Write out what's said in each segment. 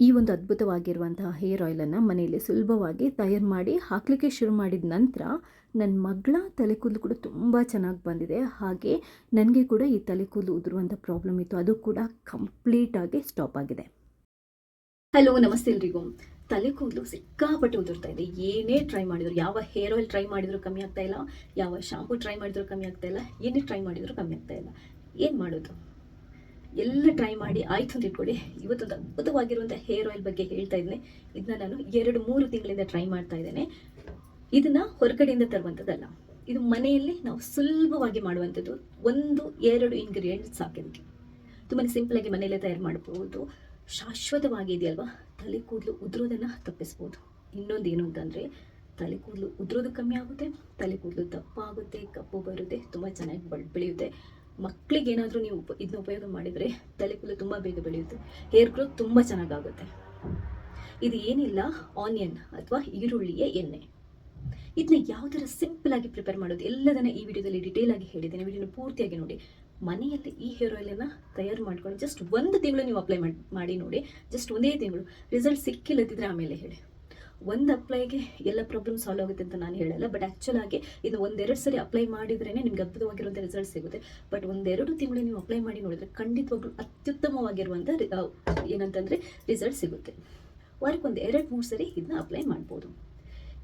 ಈ ಒಂದು ಅದ್ಭುತವಾಗಿರುವಂತಹ ಹೇರ್ ಆಯಿಲನ್ನು ಮನೆಯಲ್ಲಿ ಸುಲಭವಾಗಿ ತಯಾರು ಮಾಡಿ ಹಾಕಲಿಕ್ಕೆ ಶುರು ಮಾಡಿದ ನಂತರ ನನ್ನ ಮಗಳ ತಲೆ ಕೂದಲು ಕೂಡ ತುಂಬ ಚೆನ್ನಾಗಿ ಬಂದಿದೆ. ಹಾಗೆ ನನಗೆ ಕೂಡ ಈ ತಲೆ ಕೂದಲು ಉದುರುವಂಥ ಪ್ರಾಬ್ಲಮ್ ಇತ್ತು. ಅದು ಕೂಡ ಕಂಪ್ಲೀಟಾಗಿ ಸ್ಟಾಪ್ ಆಗಿದೆ. ಹಲೋ ನಮಸ್ತೆ ಎಲ್ರಿಗೂ. ತಲೆ ಕೂದಲು ಸಿಕ್ಕಾಪಟ್ಟೆ ಉದುರ್ತಾ ಇದೆ. ಏನೇ ಟ್ರೈ ಮಾಡಿದ್ರು, ಯಾವ ಹೇರ್ ಆಯಿಲ್ ಟ್ರೈ ಮಾಡಿದ್ರು ಕಮ್ಮಿ ಆಗ್ತಾ ಇಲ್ಲ, ಯಾವ ಶಾಂಪು ಟ್ರೈ ಮಾಡಿದ್ರು ಕಮ್ಮಿ ಆಗ್ತಾ ಇಲ್ಲ, ಏನೇ ಟ್ರೈ ಮಾಡಿದ್ರು ಕಮ್ಮಿ ಆಗ್ತಾ ಇಲ್ಲ. ಏನು ಮಾಡೋದು? ಎಲ್ಲ ಟ್ರೈ ಮಾಡಿ ಆಯ್ತು ಅಂತ ಇಟ್ಕೊಳ್ಳಿ. ಇವತ್ತೊಂದು ಅದ್ಭುತವಾಗಿರುವಂಥ ಹೇರ್ ಆಯಿಲ್ ಬಗ್ಗೆ ಹೇಳ್ತಾ ಇದ್ದೀನಿ ಇದನ್ನ ನಾನು ಎರಡು ಮೂರು ತಿಂಗಳಿಂದ ಟ್ರೈ ಮಾಡ್ತಾ ಇದ್ದೇನೆ. ಇದನ್ನ ಹೊರಗಡೆಯಿಂದ ತರುವಂಥದ್ದಲ್ಲ. ಇದು ಮನೆಯಲ್ಲಿ ನಾವು ಸುಲಭವಾಗಿ ಮಾಡುವಂಥದ್ದು ಒಂದು, ಎರಡು ಇಂಗ್ರೀಡಿಯೆಂಟ್ಸ್ ಸಾಕಿದಕ್ಕೆ ತುಂಬಾ ಸಿಂಪಲ್ ಆಗಿ ಮನೆಯಲ್ಲೇ ತಯಾರು ಮಾಡಬಹುದು ಶಾಶ್ವತವಾಗಿ ಇದೆಯಲ್ವಾ? ತಲೆ ಕೂದಲು ಉದುರೋದನ್ನು ತಪ್ಪಿಸ್ಬೋದು. ಇನ್ನೊಂದು ಏನು ಅಂತಂದರೆ ತಲೆ ಕೂದಲು ಉದುರೋದು ಕಮ್ಮಿ ಆಗುತ್ತೆ, ತಲೆ ಕೂದಲು ದಪ್ಪ ಆಗುತ್ತೆ ಕಪ್ಪು ಬರುತ್ತೆ, ತುಂಬ ಚೆನ್ನಾಗಿ ಬಳ್ ಬೆಳೆಯುತ್ತೆ. ಮಕ್ಕಳಿಗೆ ಏನಾದರೂ ನೀವು ಉಪ ಇದನ್ನ ಉಪಯೋಗ ಮಾಡಿದರೆ ತಲೆ ಕೂದಲು ತುಂಬ ಬೇಗ ಬೆಳೆಯುತ್ತೆ. ಹೇರ್ ಗ್ರೋತ್ ತುಂಬ ಚೆನ್ನಾಗಾಗುತ್ತೆ. ಇದು ಏನಿಲ್ಲ ಆನಿಯನ್ ಅಥವಾ ಈರುಳ್ಳಿಯ ಎಣ್ಣೆ. ಇದನ್ನ ಯಾವ ಸಿಂಪಲ್ ಆಗಿ ಪ್ರಿಪೇರ್ ಮಾಡೋದು? ಎಲ್ಲದನ್ನ ಈ ವಿಡಿಯೋದಲ್ಲಿ ಡಿಟೇಲ್ ಆಗಿ ಹೇಳಿದ್ದೇನೆ. ವಿಡಿಯೋನ ಪೂರ್ತಿಯಾಗಿ ನೋಡಿ. ಮನೆಯಲ್ಲಿ ಈ ಹೇರ್ ಆಯಿಲನ್ನು ತಯಾರು ಮಾಡ್ಕೊಂಡು ಜಸ್ಟ್ ಒಂದು ತಿಂಗಳು ನೀವು ಅಪ್ಲೈ ಮಾಡಿ ನೋಡಿ. ಜಸ್ಟ್ ಒಂದೇ ತಿಂಗಳು. ರಿಸಲ್ಟ್ ಸಿಕ್ಕಿಲ್ಲದಿದ್ರೆ ಆಮೇಲೆ ಹೇಳಿ. ಒಂದು ಅಪ್ಲೈಗೆ ಎಲ್ಲ ಪ್ರಾಬ್ಲಮ್ ಸಾಲ್ವ್ ಆಗುತ್ತೆ ಅಂತ ನಾನು ಹೇಳಲ್ಲ ಬಟ್ ಆ್ಯಕ್ಚುಲ್ ಆಗಿ ಇದು ಒಂದೆರಡು ಸರಿ ಅಪ್ಲೈ ಮಾಡಿದ್ರೇ ನಿಮ್ಗೆ ಅದ್ಭುತವಾಗಿರುವಂಥ ರಿಸಲ್ಟ್ ಸಿಗುತ್ತೆ. ಬಟ್ ಒಂದೆರಡು ತಿಂಗಳು ನೀವು ಅಪ್ಲೈ ಮಾಡಿ ನೋಡಿದ್ರೆ ಖಂಡಿತವಾಗ್ಲೂ ಅತ್ಯುತ್ತಮವಾಗಿರುವಂಥ ಏನಂತಂದರೆ ರಿಸಲ್ಟ್ ಸಿಗುತ್ತೆ. ವಾರಕ್ಕೊಂದು ಎರಡು ಮೂರು ಸರಿ ಇದನ್ನ ಅಪ್ಲೈ ಮಾಡ್ಬೋದು.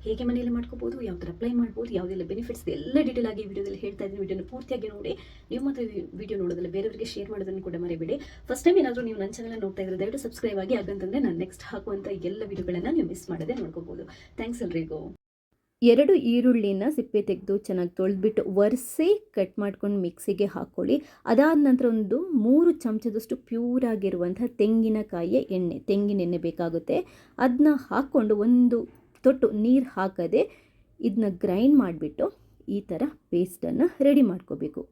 ಹೇಗೆ ಮನೆಯಲ್ಲಿ ಮಾಡ್ಕೋಬೋದು ಯಾವ ಥರ ಅಪ್ಲೈ ಮಾಡ್ಬೋದು, ಯಾವುದೆಲ್ಲ ಬೆನಿಫಿಟ್ಸ್ ಎಲ್ಲ ಡೀಟೇಲ್ ಆಗಿ ವಿಡಿಯೋದಲ್ಲಿ ಹೇಳ್ತಾ ಇದ್ದೀನಿ. ವಿಡಿಯೋನ ಪೂರ್ತಿಯಾಗಿ ನೋಡಿ. ನೀವು ಮಾತ್ರ ವಿಡಿಯೋ ನೋಡೋದಲ್ಲ, ಬೇರೆಯವರಿಗೆ ಶೇರ್ ಮಾಡೋದನ್ನು ಕೂಡ ಮರಿಬೇಡಿ. ಫಸ್ಟ್ ಟೈಮ್ ಏನಾದರೂ ನೀವು ನನ್ನ ಚಾನಲ್ ನೋಡ್ತಾ ಇದ್ರೆ ದಯವಿಟ್ಟು ಸಬ್ಸ್ಕ್ರೈಬ್ ಆಗಿ ಹಾಗಂತಂದ್ರೆ ನಾನು ನೆಕ್ಸ್ಟ್ ಹಾಕುವಂಥ ಎಲ್ಲ ವಿಡಿಯೋಗಳನ್ನು ನೀವು ಮಿಸ್ ಮಾಡದೆ ನೋಡ್ಕೋಬೋದು ಥ್ಯಾಂಕ್ಸ್ ಎಲ್ರಿಗೂ. ಎರಡು ಈರುಳ್ಳಿನ ಸಿಪ್ಪೆ ತೆಗೆದು ಚೆನ್ನಾಗಿ ತೊಳೆದ್ಬಿಟ್ಟು ಒರೆಸಿ ಕಟ್ ಮಾಡ್ಕೊಂಡು ಮಿಕ್ಸಿಗೆ ಹಾಕ್ಕೊಳ್ಳಿ ಅದಾದ ನಂತರ ಒಂದು ಮೂರು ಚಮಚದಷ್ಟು ಪ್ಯೂರ್ ಆಗಿರುವಂಥ ತೆಂಗಿನಕಾಯಿಯ ಎಣ್ಣೆ ತೆಂಗಿನ ಎಣ್ಣೆ ಬೇಕಾಗುತ್ತೆ. ಅದನ್ನ ಹಾಕ್ಕೊಂಡು ಒಂದು ತೊಟ್ಟು ನೀರು ಹಾಕದೆ ಇದನ್ನ ಗ್ರೈಂಡ್ ಮಾಡಿಬಿಟ್ಟು ಈ ಥರ ಪೇಸ್ಟನ್ನು ರೆಡಿ ಮಾಡ್ಕೋಬೇಕು.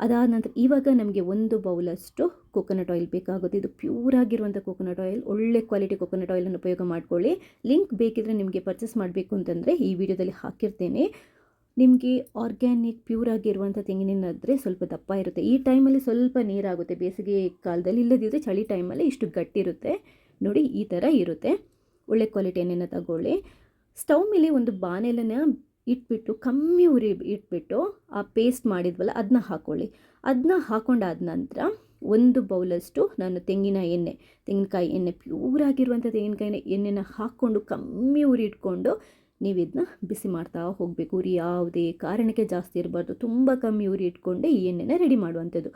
ಅದಾದ ನಂತರ ಇವಾಗ ನಮಗೆ ಒಂದು ಬೌಲಷ್ಟು ಕೊಕೊನಟ್ ಆಯಿಲ್ ಬೇಕಾಗುತ್ತೆ. ಇದು ಪ್ಯೂರ್ ಆಗಿರುವಂಥ ಕೊಕೊನಟ್ ಆಯಿಲ್ ಒಳ್ಳೆ ಕ್ವಾಲಿಟಿ ಕೊಕೊನಟ್ ಆಯಿಲನ್ನು ಉಪಯೋಗ ಮಾಡ್ಕೊಳ್ಳಿ. ಲಿಂಕ್ ಬೇಕಿದ್ರೆ ನಿಮಗೆ ಪರ್ಚೇಸ್ ಮಾಡಬೇಕು ಅಂತಂದರೆ ಈ ವಿಡಿಯೋದಲ್ಲಿ ಹಾಕಿರ್ತೇನೆ. ನಿಮಗೆ ಆರ್ಗ್ಯಾನಿಕ್ ಪ್ಯೂರ್ ಆಗಿರುವಂಥ ತೆಂಗಿನೆಣ್ಣಾದರೆ ಸ್ವಲ್ಪ ದಪ್ಪ ಇರುತ್ತೆ. ಈ ಟೈಮಲ್ಲಿ ಸ್ವಲ್ಪ ನೀರಾಗುತ್ತೆ. ಬೇಸಿಗೆ ಕಾಲದಲ್ಲಿ ಇಲ್ಲದಿದ್ದರೆ ಚಳಿ ಟೈಮಲ್ಲಿ ಇಷ್ಟು ಗಟ್ಟಿರುತ್ತೆ. ನೋಡಿ ಈ ಥರ ಇರುತ್ತೆ. ಒಳ್ಳೆ ಕ್ವಾಲಿಟಿ ಎಣ್ಣೆನ ತಗೊಳ್ಳಿ. ಸ್ಟವ್ ಮೇಲೆ ಒಂದು ಬಾಣಲೆನ ಇಟ್ಬಿಟ್ಟು, ಕಮ್ಮಿ ಉರಿ ಇಟ್ಬಿಟ್ಟು, ಆ ಪೇಸ್ಟ್ ಮಾಡಿದ್ವಲ್ಲ ಅದನ್ನ ಹಾಕ್ಕೊಳ್ಳಿ ಅದನ್ನ ಹಾಕೊಂಡಾದ ನಂತರ, ಒಂದು ಬೌಲಷ್ಟು ನಾನು ತೆಂಗಿನ ಎಣ್ಣೆ, ತೆಂಗಿನಕಾಯಿ ಎಣ್ಣೆ ಪ್ಯೂರ್ ಆಗಿರುವಂಥ ತೆಂಗಿನಕಾಯಿ ಎಣ್ಣೆನ ಹಾಕ್ಕೊಂಡು ಕಮ್ಮಿ ಉರಿ ಇಟ್ಕೊಂಡು ನೀವು ಇದನ್ನ ಬಿಸಿ ಮಾಡ್ತಾ ಹೋಗಬೇಕು. ಉರಿ ಯಾವುದೇ ಕಾರಣಕ್ಕೆ ಜಾಸ್ತಿ ಇರಬಾರ್ದು. ತುಂಬ ಕಮ್ಮಿ ಉರಿ ಇಟ್ಕೊಂಡೆ ಈ ಎಣ್ಣೆನ ರೆಡಿ ಮಾಡುವಂಥದ್ದು.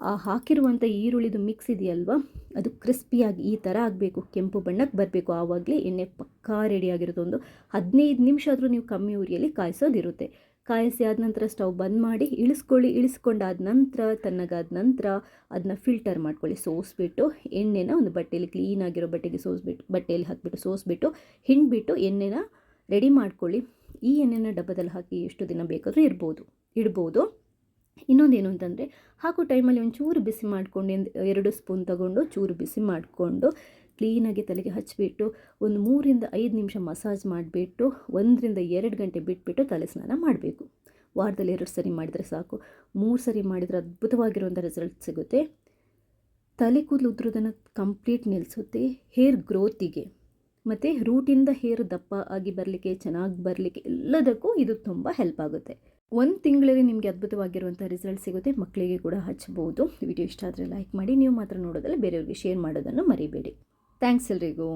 ಹಾಕಿರುವಂಥ ಈರುಳ್ಳಿದು ಮಿಕ್ಸ್ ಇದೆಯಲ್ವ? ಅದು ಕ್ರಿಸ್ಪಿಯಾಗಿ ಈ ಥರ ಆಗಬೇಕು. ಕೆಂಪು ಬಣ್ಣಕ್ಕೆ ಬರಬೇಕು. ಆವಾಗಲೇ ಎಣ್ಣೆ ಪಕ್ಕಾ ರೆಡಿಯಾಗಿರೋದು ಒಂದು ಹದಿನೈದು ನಿಮಿಷ ಆದರೂ ನೀವು ಕಮ್ಮಿ ಉರಿಯಲ್ಲಿ ಕಾಯಿಸೋದಿರುತ್ತೆ. ಕಾಯಿಸಿ ಆದ ನಂತರ ಸ್ಟವ್ ಬಂದ್ ಮಾಡಿ ಇಳಿಸ್ಕೊಳ್ಳಿ. ಇಳಿಸ್ಕೊಂಡಾದ ನಂತರ, ತಣ್ಣಗಾದ ನಂತರ ಅದನ್ನ ಫಿಲ್ಟರ್ ಮಾಡ್ಕೊಳ್ಳಿ. ಸೋಸ್ಬಿಟ್ಟು ಎಣ್ಣೆನ ಒಂದು ಬಟ್ಟೆಯಲ್ಲಿ ಕ್ಲೀನಾಗಿರೋ ಬಟ್ಟೆಗೆ ಸೋಸ್ಬಿಟ್ಟು, ಬಟ್ಟೆಯಲ್ಲಿ ಹಾಕಿಬಿಟ್ಟು, ಸೋಸ್ಬಿಟ್ಟು, ಹಿಂಡ್ಬಿಟ್ಟು ಎಣ್ಣೆನ ರೆಡಿ ಮಾಡ್ಕೊಳ್ಳಿ. ಈ ಎಣ್ಣೆನ ಡಬ್ಬದಲ್ಲಿ ಹಾಕಿ ಎಷ್ಟು ದಿನ ಬೇಕಾದರೂ ಇರ್ಬೋದು. ಇಡ್ಬೋದು. ಇನ್ನೊಂದೇನು ಅಂತಂದರೆ, ಹಾಕೋ ಟೈಮಲ್ಲಿ ಒಂಚೂರು ಬಿಸಿ ಮಾಡ್ಕೊಂಡು ಎರಡು ಸ್ಪೂನ್ ತಗೊಂಡು ಚೂರು ಬಿಸಿ ಮಾಡಿಕೊಂಡು ಕ್ಲೀನಾಗಿ ತಲೆಗೆ ಹಚ್ಚಿಬಿಟ್ಟು ಒಂದು ಮೂರಿಂದ ಐದು ನಿಮಿಷ ಮಸಾಜ್ ಮಾಡಿಬಿಟ್ಟು, ಒಂದರಿಂದ ಎರಡು ಗಂಟೆ ಬಿಟ್ಬಿಟ್ಟು ತಲೆ ಸ್ನಾನ ಮಾಡಬೇಕು. ವಾರದಲ್ಲಿ ಎರಡು ಸರಿ ಮಾಡಿದರೆ ಸಾಕು. ಮೂರು ಸರಿ ಮಾಡಿದರೆ ಅದ್ಭುತವಾಗಿರುವಂಥ ರಿಸಲ್ಟ್ ಸಿಗುತ್ತೆ. ತಲೆ ಕೂದಲು ಉದುರೋದನ್ನು ಕಂಪ್ಲೀಟ್ ನಿಲ್ಲಿಸುತ್ತೆ ಹೇರ್ ಗ್ರೋತಿಗೆ ಮತ್ತು ರೂಟಿಂದ ಹೇರ್ ದಪ್ಪ ಆಗಿ ಬರಲಿಕ್ಕೆ, ಚೆನ್ನಾಗಿ ಬರಲಿಕ್ಕೆ ಎಲ್ಲದಕ್ಕೂ ಇದು ತುಂಬ ಹೆಲ್ಪ್ ಆಗುತ್ತೆ. ಒಂದು ತಿಂಗಳಲ್ಲಿ ನಿಮಗೆ ಅದ್ಭುತವಾಗಿರುವಂಥ ರಿಸಲ್ಟ್ ಸಿಗುತ್ತೆ ಮಕ್ಕಳಿಗೆ ಕೂಡ ಹಚ್ಚಬಹುದು ವಿಡಿಯೋ ಇಷ್ಟ ಆದರೆ ಲೈಕ್ ಮಾಡಿ, ನೀವು ಮಾತ್ರ ನೋಡೋದಲ್ಲ, ಬೇರೆಯವ್ರಿಗೆ ಶೇರ್ ಮಾಡೋದನ್ನು ಮರಿಬೇಡಿ. ಥ್ಯಾಂಕ್ಸ್ ಎಲ್ರಿಗೂ.